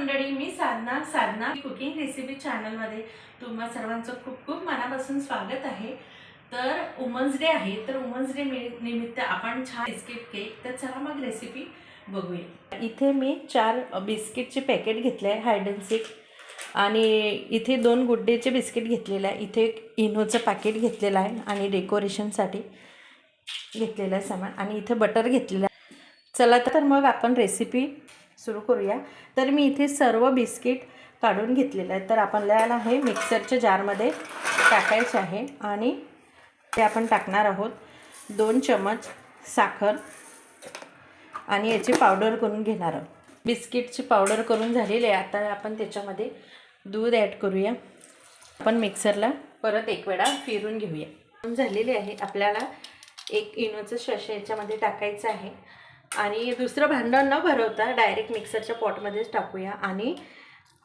मंडळी मी साधना साधना cooking recipe चॅनलमध्ये तुम्हा सर्वांचं खूप खूप मनापासून स्वागत आहे. तर वुमन्स डे आहे तर वुमन्स डे निमित्त आपण छान बिस्किट केक तर चला मग रेसिपी बघूया. इथे मी चार बिस्किटचे पॅकेट घेतले आहे हायड अँड आणि इथे दोन गुड्डेचे बिस्किट घेतलेलं आहे इथे एक इनोचं पॅकेट घेतलेलं आहे आणि डेकोरेशनसाठी घेतलेलं आहे सामान. आणि इथे बटर घेतलेलं आहे. चला तर मग आपण रेसिपी सुरू करूया. तर मी इथे सर्व बिस्किट काढून घेतलेलं आहे तर आपल्याला हे मिक्सरच्या जारमध्ये टाकायचे आहे आणि ते आपण टाकणार आहोत. दोन चमच साखर आणि याची पावडर करून घेणार आहोत. बिस्किटची पावडर करून झालेली आहे. आता आपण त्याच्यामध्ये दूध ॲड करूया. आपण मिक्सरला परत एक वेळा फिरून घेऊया. झालेली आहे. आपल्याला एक इनोचं शश याच्यामध्ये टाकायचं आहे. आणि दुसरं भांडण न भरवता डायरेक्ट मिक्सरच्या पॉटमध्येच टाकूया आणि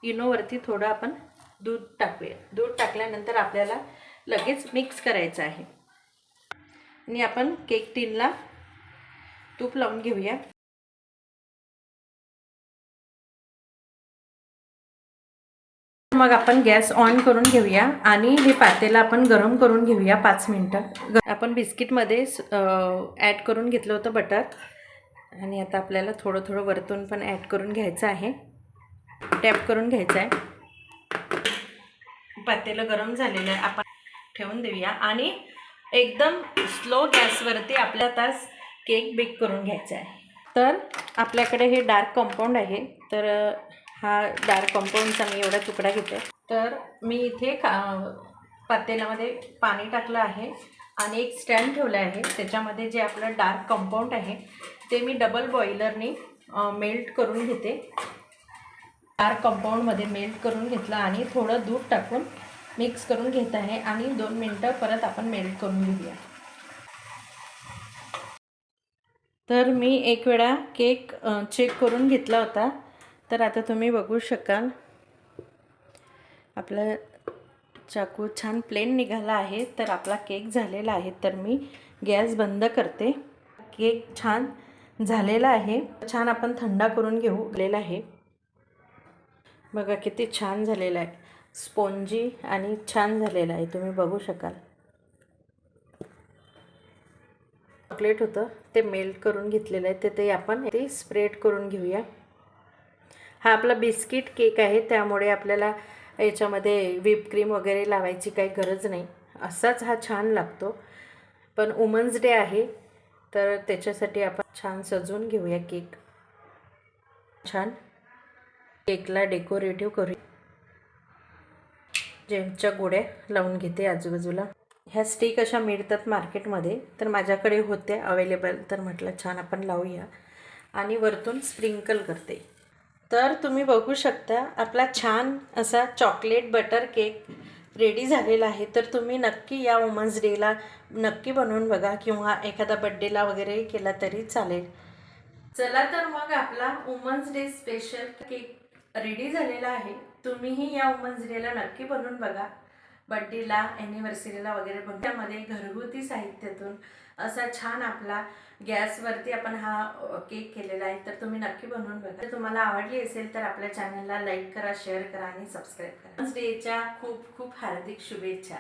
इनोवरती थोडं आपण दूध टाकूया. दूध टाकल्यानंतर आपल्याला लगेच मिक्स करायचं आहे. आणि आपण केक टीनला तूप लावून घेऊया. मग आपण गॅस ऑन करून घेऊया आणि हे पातेला आपण गरम करून घेऊया पाच मिनटं. आपण बिस्किटमध्ये ॲड करून घेतलं होतं बटर आणि आता आपल्याला थोडं थोडं वरतून पण ॲड करून घ्यायचं आहे. टॅप करून घ्यायचं आहे. पातेलं गरम झालेलं आहे. आपण ठेवून देऊया. आणि एकदम स्लो गॅसवरती आपल्या तास केक बेक करून घ्यायचा आहे. तर आपल्याकडे हे डार्क कंपाऊंड आहे. तर हा डार्क कंपाऊंडचा मी एवढा तुकडा घेते तर मी इथे का पातेल्यामध्ये पाणी टाकलं आहे. आणि एक स्टँड ठेवला आहे. त्याच्यामध्ये जे आपलं डार्क कंपाऊंड आहे ते मी डबल बॉयलरने मेल्ट करून घेते. डार्क कंपाऊंडमध्ये मेल्ट करून घेतलं आणि थोडं दूध टाकून मिक्स करून घेत आहे आणि दोन मिनटं परत आपण मेल्ट करून घेऊया. तर मी एक वेळा केक चेक करून घेतला होता. तर आता तुम्ही बघू शकाल. आपला चाकू छान प्लेन निघाला आहे. तर आपला केक झालेला आहे. तर मी गॅस बंद करते. केक छान झालेला आहे. छान आपण थंडा करून घेऊ. गेलेला आहे. बघा किती छान झालेला आहे. स्पोंजी आणि छान झालेला आहे. तुम्ही बघू शकाल. चॉकलेट होतं. ते मेल्ट करून घेतलेलं आहे. ते ते आपण ते स्प्रेड करून घेऊया. हा आपला बिस्किट केक आहे. त्यामुळे आपल्याला याच्यामध्ये व्हिप क्रीम वगैरे लावायची काही गरज नाही. असाच हा छान लागतो. पण वुमन्स डे आहे. तर त्याच्यासाठी आपण छान सजवून घेऊया केक. छान. केकला डेकोरेटिव्ह करूया. जेमच्या गोड्या लावून घेते आजूबाजूला. ह्या स्टिक अशा मिळतात मार्केटमध्ये तर माझ्याकडे होत्या अवेलेबल. तर म्हटलं छान आपण लावूया. आणि वरतून स्प्रिंकल करते. तर तुम्ही बघू शकता आपला छान असा चॉकलेट बटर केक रेडी झालेला आहे तर तुम्ही नक्की या वुमन्स डेला नक्की बनवून बघा किंवा एखादा बड्डेला वगैरे केला तरी चालेल. चला तर मग आपला women's day special cake ready झालेला आहे. तुम्हीही या वुमन्स डेला नक्की बनवून बघा. बड्डेला ॲनिव्हर्सरीला वगैरे बनवून त्यामध्ये घरगुती साहित्यातून असा छान आपला गॅसवरती आपण हा केक केलेला आहे. तर तुम्ही नक्की बनवून बघा. जर तुम्हाला आवडली असेल तर आपल्या चॅनलला लाईक करा शेअर करा आणि सबस्क्राईब करा. डेच्या खूप खूप हार्दिक शुभेच्छा.